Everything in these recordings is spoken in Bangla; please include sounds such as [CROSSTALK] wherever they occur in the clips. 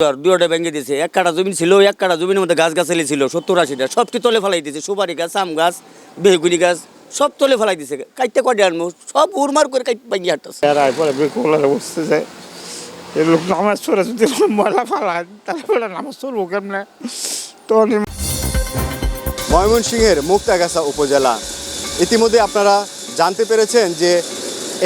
দুয়োটা ভেঙে দিয়েছে এক কাটা জমি ছিল এক কাটা জমির মধ্যে গাছ গাছালি ছিল সত্তর আশিটা সবটি তলে ফেলাই দিয়েছে সুপারি গাছ আম গাছ বেগুনি গাছ সব তলে ফেলাই দিয়েছে কাইতে কটে আনব? সব উড়মার করে কাইট ভাঙিয়ে হাঁটতেছে। এরা পরে বেকুলারে বসতেছে এই লোক নামাজ চলে যদি ময়লা ফালায় তারপরে নামাজ চলবো কেমনে? তখন ময়মনসিংহের মুক্তাগাছা উপজেলা। ইতিমধ্যে আপনারা জানতে পেরেছেন যে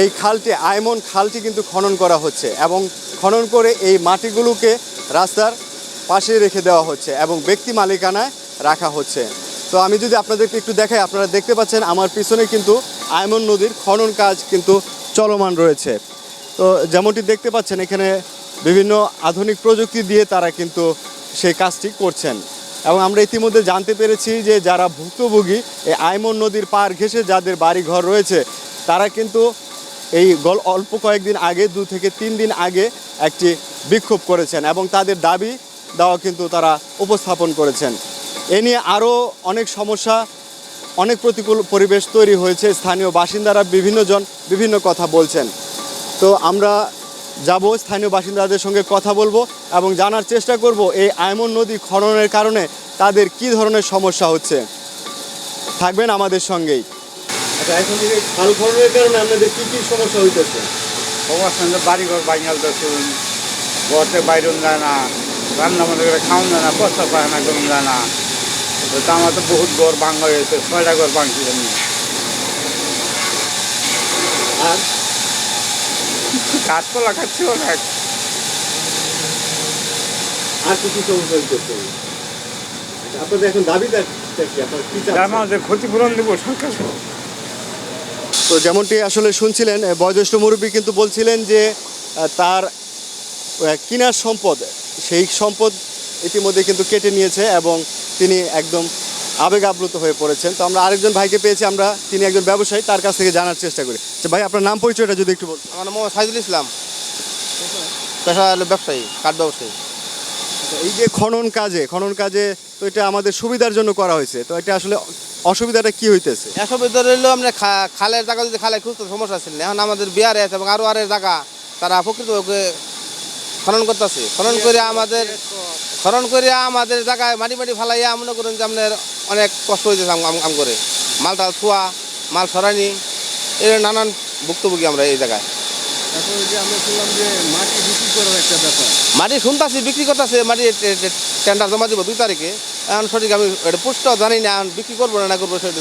এই খালটি আয়মন খালটি কিন্তু খনন করা হচ্ছে এবং খনন করে এই মাটিগুলোকে রাস্তার পাশে রেখে দেওয়া হচ্ছে এবং ব্যক্তি মালিকানায় রাখা হচ্ছে। তো আমি যদি আপনাদেরকে একটু দেখাই, আপনারা দেখতে পাচ্ছেন আমার পিছনে কিন্তু আয়মন নদীর খনন কাজ কিন্তু চলমান রয়েছে। তো যেমনটি দেখতে পাচ্ছেন, এখানে বিভিন্ন আধুনিক প্রযুক্তি দিয়ে তারা কিন্তু সেই কাজটি করছেন। এবং আমরা ইতিমধ্যে জানতে পেরেছি যে যারা ভুক্তভোগী, এই আইমন নদীর পার ঘেঁষে যাদের বাড়ি ঘর রয়েছে, তারা কিন্তু এই গল অল্প কয়েকদিন আগে, দু থেকে তিন দিন আগে একটি বিক্ষোভ করেছেন এবং তাদের দাবি দেওয়া কিন্তু তারা উপস্থাপন করেছেন। এ নিয়ে আরও অনেক সমস্যা, অনেক প্রতিকূল পরিবেশ তৈরি হয়েছে। স্থানীয় বাসিন্দারা বিভিন্নজন বিভিন্ন কথা বলছেন। তো আমরা যাব, স্থানীয় বাসিন্দাদের সঙ্গে কথা বলব এবং জানার চেষ্টা করব এই আয়মন নদী খননের কারণে তাদের কি ধরনের সমস্যা হচ্ছে। থাকবেন আমাদের সঙ্গেই। আচ্ছা এখন থেকে খাল খননের কারণে আপনাদের কি কি সমস্যা হইতেছে? ঘরতে বাইরন যায় না রান্না মনে করে খাওয়ান যায় না করুন যায় না। তো আমার তো বহুত ঘর ভাঙা হয়েছে ছয়টা ঘর ভাঙছি আমি আর? গাছপালা খাচ্ছি অনেক। আর সমস্যা হইতেছে? আচ্ছা, আপনাদের এখন দাবিটা কি? আপনার কি ক্ষতিপূরণ দেবো সরকার তো যেমনটি আসলে শুনছিলেন বয়োজ্যেষ্ঠ মুরব্বী কিন্তু বলছিলেন যে তার কিনার সম্পদ সেই সম্পদ ইতিমধ্যে কিন্তু কেটে নিয়েছে এবং তিনি একদম আবেগ আপ্লুত হয়ে পড়েছেন। তো আমরা আরেকজন ভাইকে পেয়েছি আমরা তিনি একজন ব্যবসায়ী তার কাছ থেকে জানার চেষ্টা করি। আচ্ছা ভাই আপনার নাম পরিচয়টা যদি একটু বলতেন। আমার নাম সাইদুল ইসলাম। পেশা হলো ব্যবসায়ী কাঠ ব্যবসায়ী। আচ্ছা, এই যে খনন কাজে খনন কাজে তো এটা আমাদের সুবিধার জন্য করা হয়েছে। তো এটা আসলে অসুবিধাটা কি হইতেছে? এসব ভিতরে রইল আমরা খা- খালের জায়গা যদি খালে খুঁজতে সমস্যা ছিল না। এখন আমাদের বিহারে আছে এবং আরও আরের জায়গা তারা প্রকৃত খনন করতেছে। খনন করে আমাদের খনন করে আমাদের জায়গায় মাটি মাটি ফালাইয়া মনে করেন যে আপনার অনেক কষ্ট হয়েছে আম আম- আম করে। মালটা থুয়া মাল সরানি এর নানান ভুক্তভোগী আমরা এই জায়গায়। আমরা শুনলাম যে মাটি বিক্রি করার মাটি শুনতাছি বিক্রি করতেছে মাটি টেন্ডার জমা দিব দুই তারিখে। এখন সঠিক আমি এটা পুষ্ট জানি না এখন বিক্রি করব না না করব সেটা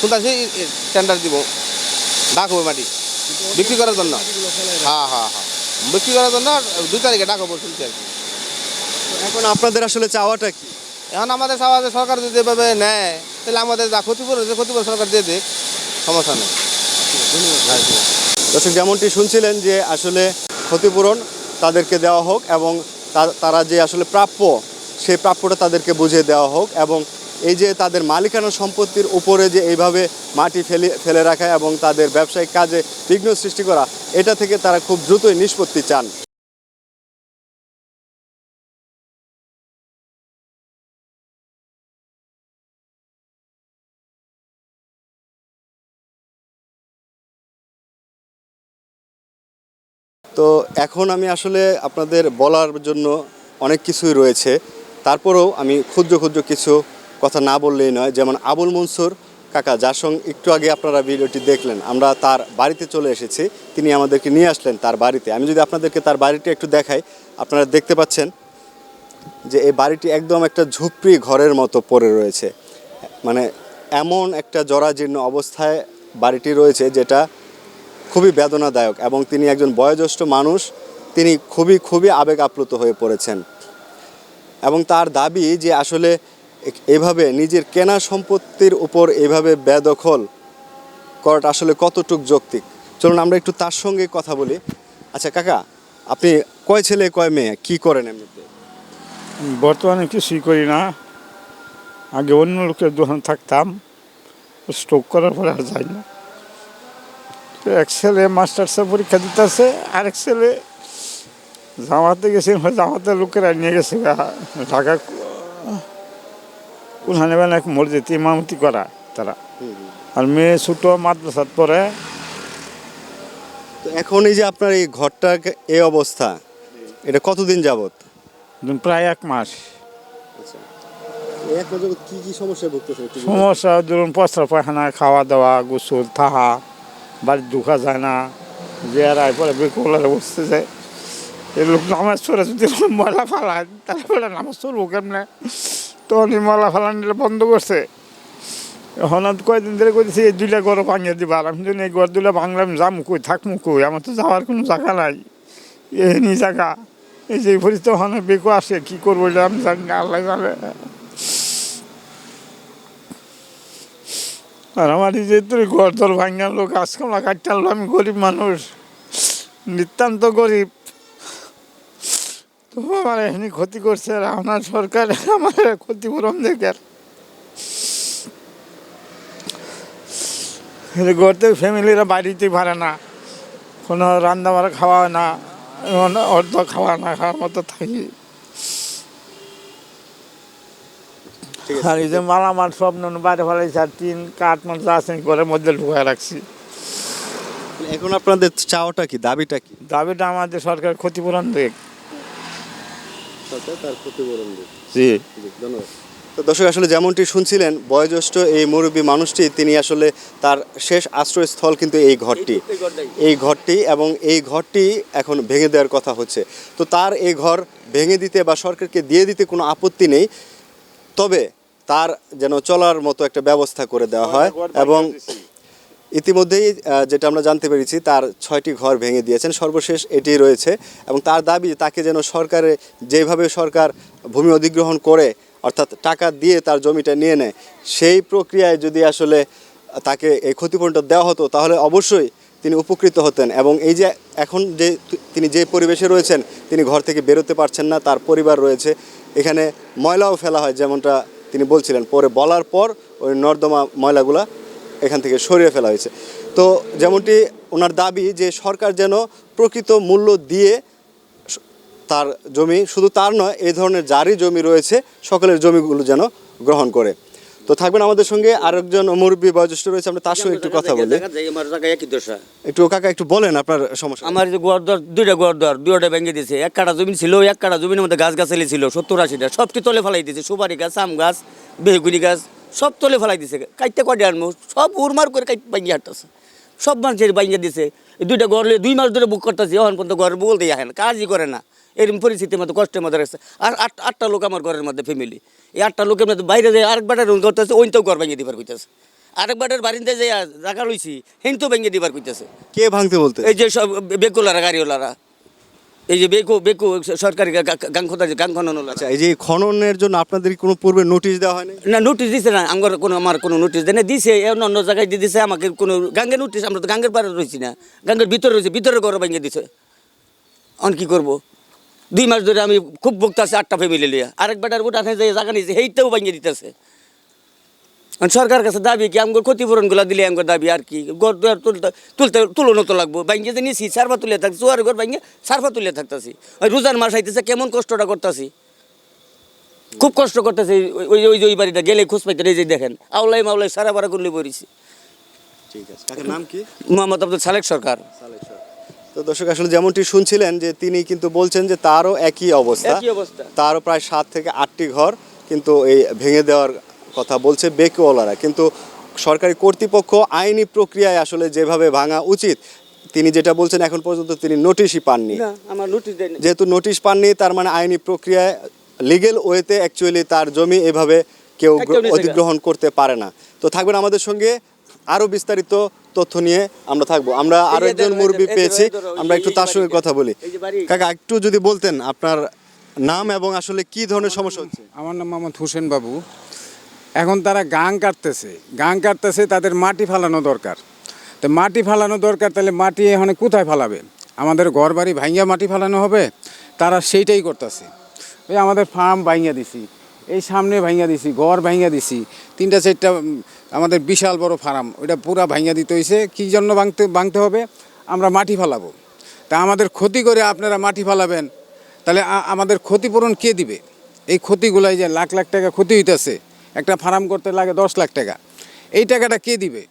শুনতাছি টেন্ডার দিব। ডাক হবে মাটি। বিক্রি করার জন্য। হ্যাঁ হ্যাঁ হ্যাঁ। বিক্রি করার জন্য দুই তারিখে ডাক হব শুনছি আর কি। এখন আপনাদের আসলে চাওয়াটা কি? এখন আমাদের সমাজে সরকার যদি এভাবে নেয় তাহলে আমাদের যা ক্ষতিপূরণ হচ্ছে ক্ষতিপূরণ সরকার দিয়ে দেখ সমস্যা নেই। দর্শক যেমনটি শুনছিলেন যে আসলে ক্ষতিপূরণ তাদেরকে দেওয়া হোক এবং তারা যে আসলে প্রাপ্য সেই প্রাপ্যটা তাদেরকে বুঝিয়ে দেওয়া হোক এবং এই যে তাদের মালিকানা সম্পত্তির উপরে যে এইভাবে মাটি ফেলে ফেলে রাখা এবং তাদের ব্যবসায়িক কাজে বিঘ্ন সৃষ্টি করা, এটা থেকে তারা খুব দ্রুতই নিষ্পত্তি চান। তো এখন আমি আসলে আপনাদের বলার জন্য অনেক কিছুই রয়েছে। তারপরেও আমি ক্ষুদ্র ক্ষুদ্র কিছু কথা না বললেই নয়, যেমন আবুল মনসুর কাকা, যার সঙ্গে একটু আগে আপনারা ভিডিওটি দেখলেন, আমরা তার বাড়িতে চলে এসেছি, তিনি আমাদেরকে নিয়ে আসলেন তার বাড়িতে। আমি যদি আপনাদেরকে তার বাড়িটি একটু দেখাই, আপনারা দেখতে পাচ্ছেন যে এই বাড়িটি একদম একটা ঝুপড়ি ঘরের মতো পড়ে রয়েছে। মানে এমন একটা জরাজীর্ণ অবস্থায় বাড়িটি রয়েছে, যেটা খুবই বেদনাদায়ক এবং তিনি একজন বয়োজ্যেষ্ঠ মানুষ, তিনি খুবই খুবই আবেগ আপ্লুত হয়ে পড়েছেন। এবং তার দাবি যে আসলে এভাবে নিজের কেনা সম্পত্তির উপর এভাবে বেদখল করাটা আসলে কতটুক যৌক্তিক? চলুন আমরা একটু তার সঙ্গে কথা বলি। আচ্ছা কাকা, আপনি কয় ছেলে, কয় মেয়ে? কি করেন এমনিতে? বর্তমানে কিছুই করি না। আগে অন্য লোকের দোকান থাকতাম। স্ট্রোক করার পরে আর যাই না। এক ছেলে মাস্টার্সের পরীক্ষা দিতেছে, আরেক ছেলে জামাতে গেছে জামাতের লোকেরা নিয়ে গেছে ঢাকা কোনখানে বেলা এক মসজিদ ইমামতি করা তারা। আর মেয়ে ছোটো মাদ্রাসাত পড়ে তো এখন এই যে আপনার এই ঘরটার এই অবস্থা এটা কতদিন যাবত প্রায় এক মাস। আচ্ছা। সমস্যা ধরুন পচরা পায়খানা খাওয়া দাওয়া গোসল থাহা বাড়ি ঢুকা যায় না জেরায় পরে বেকুলারে বসতে যায় লোক নামাজ পড়ে যদি ময়লা ফালায় তারপরে নামাজ চলবো কেমনে? তখন ময়লা ফালানিটা বন্ধ করছে। আর কয়দিন ধরে করেছি এই দুইটা ঘর ভাঙিয়ে দিবা, আর আমি যদি এই ঘর দুইটা ভাঙলাম, যাম কই থাকব কই? আমার তো যাওয়ার কোনো জায়গা নাই। এমনি জায়গা। এই যে পরিস্থিতি ওখানে বেকু আসে, কি করব আমি জানি না, আল্লাহ জানে। আর আমার এই যে তুই ঘর দর ভাঙা লোক আজকাল কাটতে আমি গরিব মানুষ। নিতান্ত গরিব। তো আমার এখানে ক্ষতি করছে আর আপনার সরকার আমার ক্ষতিপূরণ দেখে গড়তে ফ্যামিলিরা বাড়িতে পারে না। কোনো রান্না বাড়া খাওয়া না অর্ধ খাওয়া না খাওয়ার মতো থাকি। আর এই যে মালামাল সব নুন বাইরে ফেলাইছে আর টিন কাঠ যা আছে ঘরের মধ্যে ঢুকায় রাখছি। এখন আপনাদের চাওয়াটা কি দাবিটা কি? দাবিটা আমাদের সরকার ক্ষতিপূরণ দেখ সরকার তার ক্ষতিপূরণ জি। ধন্যবাদ। তো দর্শক আসলে যেমনটি শুনছিলেন বয়োজ্যেষ্ঠ এই মুরব্বী মানুষটি তিনি আসলে তার শেষ আশ্রয়স্থল কিন্তু এই ঘরটি। এই ঘরটি এবং এই ঘরটি এখন ভেঙে দেওয়ার কথা হচ্ছে। তো তার এই ঘর ভেঙে দিতে বা সরকারকে দিয়ে দিতে কোনো আপত্তি নেই। তবে তার যেন চলার মতো একটা ব্যবস্থা করে দেওয়া হয় এবং ইতিমধ্যেই যেটা আমরা জানতে পেরেছি, তার ছয়টি ঘর ভেঙে দিয়েছেন। সর্বশেষ এটি রয়েছে এবং তার দাবি তাকে যেন সরকারে যেভাবে সরকার ভূমি অধিগ্রহণ করে, অর্থাৎ টাকা দিয়ে তার জমিটা নিয়ে নেয়, সেই প্রক্রিয়ায় যদি আসলে তাকে এই ক্ষতিপূরণটা দেওয়া হতো, তাহলে অবশ্যই তিনি উপকৃত হতেন এবং এই যে এখন যে তিনি যে পরিবেশে রয়েছেন, তিনি ঘর থেকে বেরোতে পারছেন না, তার পরিবার রয়েছে। এখানে ময়লাও ফেলা হয়, যেমনটা তিনি বলছিলেন। পরে বলার পর ওই নর্দমা ময়লাগুলা এখান থেকে সরিয়ে ফেলা হয়েছে। তো যেমনটি ওনার দাবি যে সরকার যেন প্রকৃত মূল্য দিয়ে তার জমি শুধু তার নয় এই ধরনের যারই জমি রয়েছে সকলের জমিগুলো যেন গ্রহণ করে। তো থাকবেন আমাদের সঙ্গে আরেকজন মুরব্বী বয়োজ্যেষ্ঠ রয়েছে আমরা তার সঙ্গে একটু কথা বলি। একটু কাকা একটু বলেন আপনার সমস্যা। আমার যে গোয়ার দুইটা গোয়ার দুইটা ভেঙে দিয়েছে এক কাটা জমি ছিল এক কাটা জমির মধ্যে গাছ গাছালি ছিল সত্তর আশিটা সবটি তলে ফেলাই দিয়েছে সুপারি গাছ আম গাছ বেগুনি গাছ সব তলে ফেলাই দিয়েছে কাইতে কটে আনব? সব উড়মার করে কাইতে ভাঙিয়ে হাঁটতেছে। সব মানুষের দিয়েছে এই দুইটা ঘর দুই মাস ধরে বুক করতেছে এখন পর্যন্ত ঘর বলতে আসে না কাজই করে না। এরকম পরিস্থিতির মধ্যে কষ্টের মধ্যে রাখছে আর আট আটটা লোক আমার ঘরের মধ্যে ফ্যামিলি এই আটটা লোকের মধ্যে বাইরে যায় আরেক বাটার রুম করতেছে ওইটাও ঘর ভেঙে দিবার কইতেছে। আরেক বাটার বাড়িতে যে জায়গা লইছি হেনতেও ভেঙে দিবার কইতেছে। কে ভাঙতে বলতে? এই যে সব বেকুলারা গাড়িওয়ালারা। এই যে বেকু বেকু সরকারি গাং খোদা গাং খনন আচ্ছা এই যে খননের জন্য আপনাদের কোনো পূর্বে নোটিশ দেওয়া হয়নি? না নোটিশ দিছে না আমার কোনো আমার কোনো নোটিশ দেয় না দিছে অন্য অন্য জায়গায় দিয়ে দিছে আমাকে কোনো গাঙ্গের নোটিশ আমরা তো গাঙ্গের পাড়ে রয়েছি না। গাঙ্গের ভিতরে রয়েছে ভিতরে ঘর ভেঙে দিছে। অন কি করব? দুই মাস ধরে আমি খুব ভুগতেছি আটটা ফ্যামিলি লিয়া আরেক বেটার গোটা যে জায়গা নিয়েছে সেইটাও ভেঙে দিতেছে। সরকার কাছে দাবি কি আমার ক্ষতিপূরণগুলো দিলে আমার দাবি আর কি? ঘর দুয়ার তুলতে তুলতে তুলনো তো লাগবো। ব্যাংকে যে নিছি সারফা তুলে থাকছি চুয়ার ঘর ব্যাংকে সারফা তুলে থাকতেছি। ওই রোজার মাস আইতেছে কেমন কষ্টটা করতেছি? খুব কষ্ট করতেছি ওই- ওই ওই বাড়িটা গেলে খোঁজ পাইতে এই যে দেখেন আউলাই মাউলাই সারা বারা করলে পড়েছি। ঠিক আছে কাকার নাম কি? মোহাম্মদ আব্দুল সালেক সরকার। তো দর্শক আসলে যেমনটি শুনছিলেন যে তিনি কিন্তু বলছেন যে তারও একই অবস্থা। একই অবস্থা। তারও প্রায় সাত থেকে আটটি ঘর কিন্তু এই ভেঙে দেওয়ার কথা বলছে বেকুওয়ালারা। কিন্তু সরকারি কর্তৃপক্ষ আইনি প্রক্রিয়ায় আসলে যেভাবে ভাঙা উচিত তিনি যেটা বলছেন এখন পর্যন্ত তিনি নোটিশই পাননি। আমার নোটিশ যেহেতু নোটিশ পাননি তার মানে আইনি প্রক্রিয়ায় লিগেল ওয়েতে অ্যাকচুয়ালি তার জমি এভাবে কেউ। অধিগ্রহণ করতে পারে না। তো থাকবেন আমাদের সঙ্গে আরও বিস্তারিত তথ্য নিয়ে আমরা থাকব। আমরা আরও একজন মুরব্বী পেয়েছি আমরা একটু তার সঙ্গে কথা বলি। কাকা একটু যদি বলতেন আপনার নাম এবং আসলে কি ধরনের সমস্যা হচ্ছে? আমার নাম মোহাম্মদ হোসেন বাবু এখন তারা গাং কাটতেছে। গাং কাটতেছে, তাদের মাটি ফালানো দরকার। তো মাটি ফালানো দরকার, তাহলে মাটি এখানে কোথায় ফালাবে? আমাদের ঘর বাড়ি মাটি ফালানো হবে, তারা সেইটাই করতেছে। ওই আমাদের ফার্ম ভাঙ্গা দিছি, এই সামনে ভাঙ্গা দিছি, ঘর ভাঙ্গা দিছি, তিনটা চারটা আমাদের বিশাল বড় ফার্ম ওইটা পুরা ভাঙ্গা দিতে হয়েছে কী জন্য ভাঙতে ভাঙতে হবে? আমরা মাটি ফালাবো। তা আমাদের ক্ষতি করে আপনারা মাটি ফালাবেন, তাহলে আমাদের ক্ষতিপূরণ কে দিবে? এই ক্ষতিগুলাই যে লাখ লাখ টাকা ক্ষতি হইতেছে একটা ফার্ম করতে লাগে দশ লাখ টাকা। এই টাকাটা কে দিবে?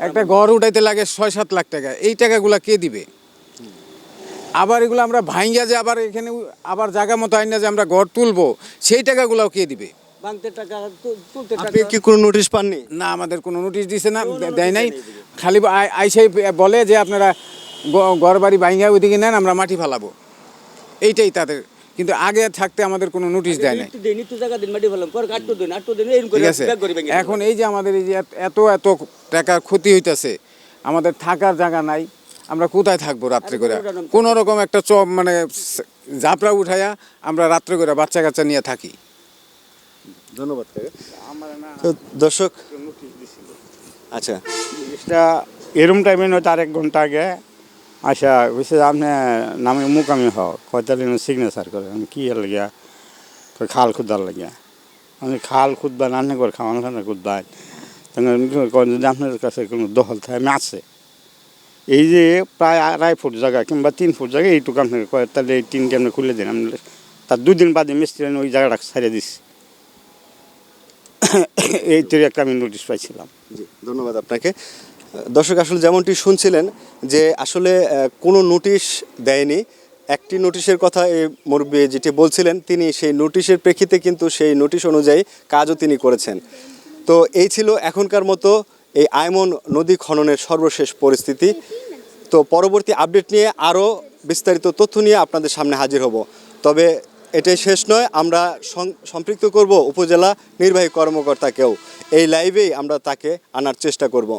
একটা ঘর উঠাইতে লাগে ছয় সাত লাখ টাকা। এই টাকাগুলা কে দিবে? আবার এগুলো আমরা ভাঙ্গা যে আবার এখানে আবার জায়গা মতো আইন না যে আমরা ঘর তুলবো সেই টাকাগুলোও কে দিবে? আপনি কি কোনো নোটিশ পাননি? না আমাদের কোনো নোটিশ দিছে না দেয় নাই। খালি আই- আইসাই বলে যে আপনারা গ- ঘর বাড়ি ভাঙ্গা ওইদিকে নেন আমরা মাটি ফালাবো। এইটাই তাদের কিন্তু আগে থাকতে আমাদের কোনো নোটিশ দেয় না ঠিক আছে। এখন এই যে আমাদের এই যে এত- এত টাকা ক্ষতি হইতাছে আমাদের থাকার জায়গা নাই আমরা কোথায় থাকব রাত্রে করে? কোনো রকম একটা চপ মানে জাপড়া উঠাইয়া আমরা রাত্রে করে বাচ্চা কাচ্চা নিয়ে থাকি। ধন্যবাদ দর্শক আচ্ছা জিনিসটা এরম টাইমে নয় তার এক ঘণ্টা আগে আচ্ছা বুঝছে আপনি নামে মুকামি হও কয়তালি সিগনেচার করে, আমি কি লাগিয়া খাল খুদার লাগিয়া? আমি খাল খুদবা রান্না করে খাওয়ান রান্না খুদবাই যদি আপনার কাছে কোনো দখল থাকে, আমি আছে। এই যে প্রায় আড়াই ফুট জায়গা কিংবা তিন ফুট জায়গা, এইটুকু আপনাকে তাহলে এই টিনকে আপনি খুলে দিন। আমি তার দুদিন বাদে মিস্ত্রি ওই জায়গাটা ছাড়িয়ে দিচ্ছি [COUGHS] এই একটা আমি নোটিশ পাইছিলাম। জি, ধন্যবাদ আপনাকে। দর্শক, আসলে যেমনটি শুনছিলেন যে আসলে কোনো নোটিশ দেয়নি। একটি নোটিশের কথা এই মুরব্বী যেটি বলছিলেন, তিনি সেই নোটিশের প্রেক্ষিতে কিন্তু সেই নোটিশ অনুযায়ী কাজও তিনি করেছেন। তো এই ছিল এখনকার মতো এই আয়মন নদী খননের সর্বশেষ পরিস্থিতি। তো পরবর্তী আপডেট নিয়ে আরও বিস্তারিত তথ্য নিয়ে আপনাদের সামনে হাজির হব। তবে এটাই শেষ নয়, আমরা সম্পৃক্ত করব উপজেলা নির্বাহী কর্মকর্তাকেও। এই লাইভেই আমরা তাকে আনার চেষ্টা করব।